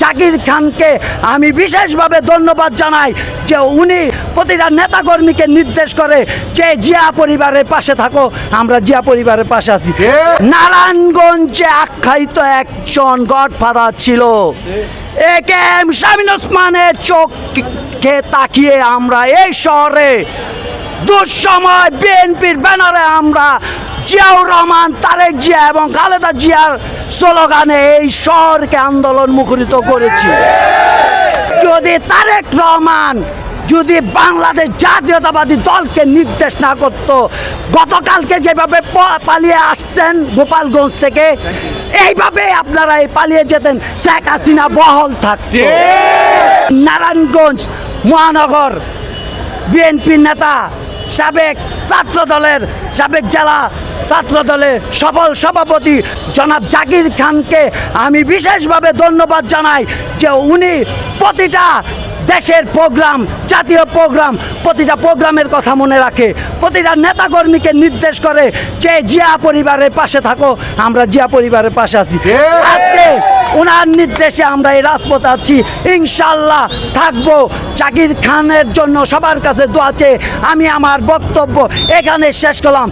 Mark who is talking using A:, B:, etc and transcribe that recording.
A: জাকির খানকে আমি বিশেষভাবে ধন্যবাদ জানাই যে উনি প্রতিটা নেতাকর্মীকে নির্দেশ করে যে জিয়া পরিবারের পাশে থাকো আমরা জিয়া পরিবারের পাশে আছি। নারায়ণগঞ্জে আখ্যায়িত একজন গডফাদার ছিল। এ কে? এম শামিন ওসমানের চোখকে তাকিয়ে আমরা এই শহরে দুঃসময় বিএনপির ব্যানারে আমরা জিয়াউর রহমান তারেক জিয়া এবং খালেদা জিয়ার স্লোগানে এই শহরকে আন্দোলন মুখরিত করেছি। যদি তারেক রহমান যদি বাংলাদেশ জাতীয়তাবাদী দলকে নির্দেশ না করত গতকালকে যেভাবে পালিয়ে আসছেন গোপালগঞ্জ থেকে এইভাবে আপনারা এই পালিয়ে যেতেন শেখ হাসিনা বহল থাকত। নারায়ণগঞ্জ মহানগর বিএনপির নেতা সাবেক ছাত্র দলের সাবেক জেলা ছাত্র দলের সফল সভাপতি জনাব জাকির খানকে আমি বিশেষভাবে ধন্যবাদ জানাই যে উনি প্রতিটা দেশের প্রোগ্রাম জাতীয় প্রোগ্রাম প্রতিটা প্রোগ্রামের কথা মনে রাখে প্রতিটা নেতাকর্মীকে নির্দেশ করে যে জিয়া পরিবারের পাশে থাকো আমরা জিয়া পরিবারের পাশে আছি। আজকে ওনার নির্দেশে আমরা এই রাজপথ আছি। ইনশাল্লাহ থাকব। জাকির খানের জন্য সবার কাছে দোয়াতে আমি আমার বক্তব্য এখানে শেষ করলাম।